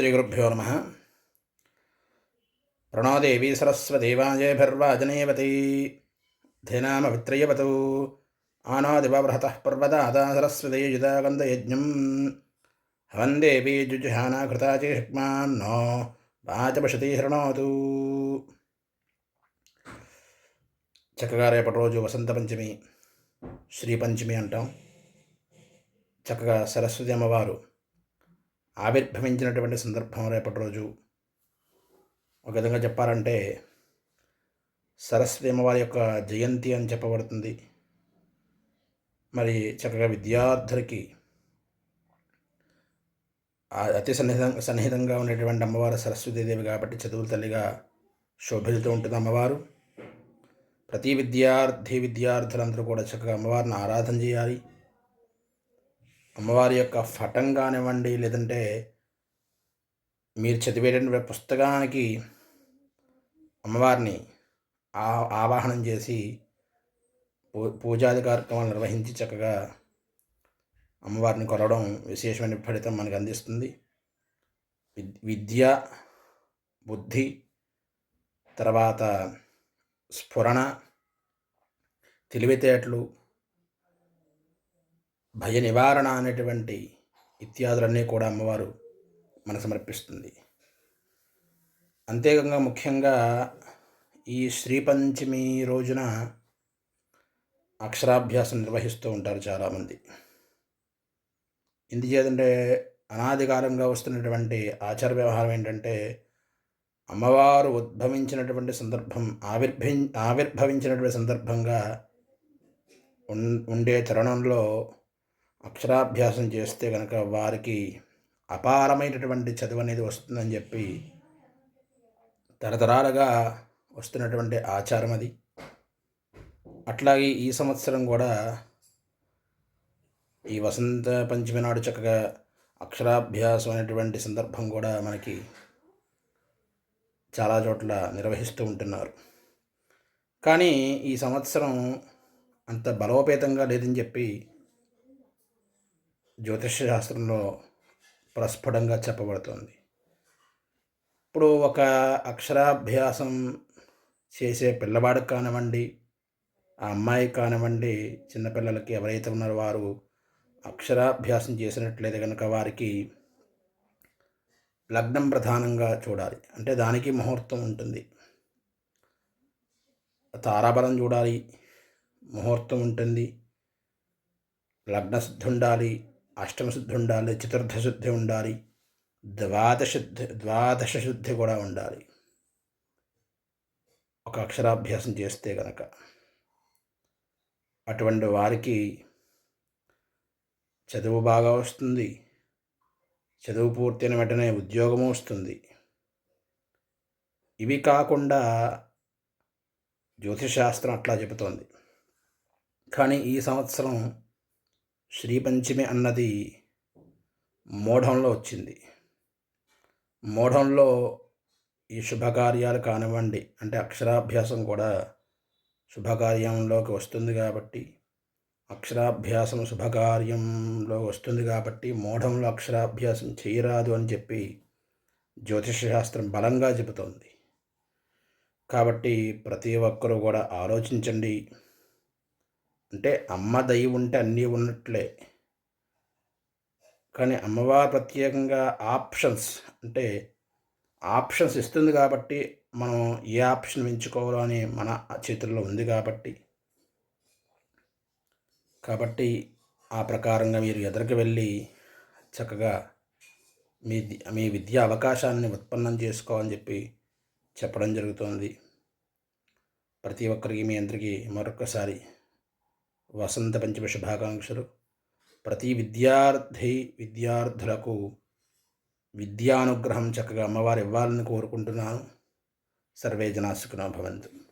శ్రీగురుభ్యో నమ ప్రణోదేవీ సరస్వదేవాజయభిర్వాజనేవతి ధేనామవిత్రయవతు ఆనాదివబృహత పర్వదాదా సరస్వతే యుదాగంధయజ్ఞం హవందేవి జుజుహానాఘృతాచిహ్మాన్నో వాచపశతి హృణోతు చక్కగా రేపటి రోజు వసంత పంచమి శ్రీ పంచమి అంటాం చక్కగా సరస్వతి అమ్మవారు ఆవిర్భవించినటువంటి సందర్భం రేపటి రోజు. ఒక విధంగా చెప్పాలంటే సరస్వతి అమ్మవారి యొక్క జయంతి అని చెప్పబడుతుంది. మరి చక్కగా విద్యార్థులకి అతి సన్నిహితంగా సన్నిహితంగా ఉండేటువంటి అమ్మవారు సరస్వతీదేవి కాబట్టి చదువుల తల్లిగా శోభిల్తూ ఉంటుంది అమ్మవారు. ప్రతి విద్యార్థి విద్యార్థులందరూ కూడా చక్కగా అమ్మవారిని ఆరాధన చేయాలి. అమ్మవారి యొక్క ఫటం కానివ్వండి లేదంటే మీరు చదివేటటువంటి పుస్తకానికి అమ్మవారిని ఆ ఆవాహనం చేసి పూ పూజాది కార్యక్రమాలు నిర్వహించి చక్కగా అమ్మవారిని కొలవడం విశేషమైన ఫలితం మనకు అందిస్తుంది. విద్య బుద్ధి తర్వాత స్ఫురణ తెలివితేటలు భయ నివారణ అనేటువంటి ఇత్యాదులన్నీ కూడా అమ్మవారు మన సమర్పిస్తుంది అంతేకాక ముఖ్యంగా ఈ శ్రీపంచమి రోజున అక్షరాభ్యాసం నిర్వహిస్తూ ఉంటారు చాలామంది. ఎందుచేతంటే అనాదికాలంగా వస్తున్నటువంటి ఆచార వ్యవహారం ఏంటంటే అమ్మవారు ఉద్భవించినటువంటి సందర్భం ఆవిర్భవి ఆవిర్భవించినటువంటి సందర్భంగా ఉండే తరుణంలో అక్షరాభ్యాసం చేస్తే కనుక వారికి అపారమైనటువంటి చదువు అనేది వస్తుందని చెప్పి తరతరాలుగా వస్తున్నటువంటి ఆచారం అది. అట్లాగే ఈ సంవత్సరం కూడా ఈ వసంత పంచమి నాడు చక్కగా అక్షరాభ్యాసం అనేటువంటి సందర్భం కూడా మనకి చాలా చోట్ల నిర్వహిస్తూ ఉంటున్నారు. కానీ ఈ సంవత్సరం అంత బలోపేతంగా లేదని చెప్పి జ్యోతిష శాస్త్రంలో ప్రస్ఫుటంగా చెప్పబడుతుంది. ఇప్పుడు ఒక అక్షరాభ్యాసం చేసే పిల్లవాడికి కానివ్వండి ఆ అమ్మాయి కానివ్వండి చిన్నపిల్లలకి ఎవరైతే ఉన్నారో వారు అక్షరాభ్యాసం చేసినట్లయితే కనుక వారికి లగ్నం ప్రధానంగా చూడాలి. అంటే దానికి ముహూర్తం ఉంటుంది. తారాబలం చూడాలి ముహూర్తం ఉంటుంది. లగ్నశుద్ధి ఉండాలి. అష్టమశుద్ధి ఉండాలి చతుర్థ శుద్ధి ఉండాలి ద్వాదశుద్ధి ద్వాదశ శుద్ధి కూడా ఉండాలి. ఒక అక్షరాభ్యాసం చేస్తే కనుక అటువంటి వారికి చదువు బాగా వస్తుంది. చదువు పూర్తయిన వెంటనే ఉద్యోగము వస్తుంది. ఇవి కాకుండా జ్యోతిషాస్త్రం అట్లా చెబుతోంది. కానీ ఈ సంవత్సరం శ్రీపంచమి అన్నది మూఢంలో వచ్చింది. మూఢంలో ఈ శుభకార్యాలు కానివ్వండి అంటే అక్షరాభ్యాసం కూడా శుభకార్యంలోకి వస్తుంది కాబట్టి అక్షరాభ్యాసం శుభకార్యంలో వస్తుంది కాబట్టి మూఢంలో అక్షరాభ్యాసం చేయరాదు అని చెప్పి జ్యోతిష శాస్త్రం బలంగా చెబుతోంది. కాబట్టి ప్రతి ఒక్కరూ కూడా ఆలోచించండి. అంటే అమ్మ దయ ఉంటే అన్నీ ఉన్నట్లే. కానీ అమ్మవారు ప్రత్యేకంగా ఆప్షన్స్ అంటే ఆప్షన్స్ ఇస్తుంది కాబట్టి మనం ఏ ఆప్షన్ ఎంచుకోవాలో అని మన చేతుల్లో ఉంది కాబట్టి. కాబట్టి ఆ ప్రకారంగా మీరు ఎదురుకు వెళ్ళి చక్కగా మీ మీ విద్యా అవకాశాన్ని ఉత్పన్నం చేసుకోవాలని చెప్పి చెప్పడం జరుగుతోంది. ప్రతి ఒక్కరికి మీ అందరికీ మరొకసారి వసంత పంచమ శుభాకాంక్షలు ప్రతి విద్యార్థి విద్యార్థులకు విద్యానుగ్రహం చక్కగా అమ్మవారు ఇవ్వాలని కోరుకుంటున్నాను. సర్వే జనా భవంతు.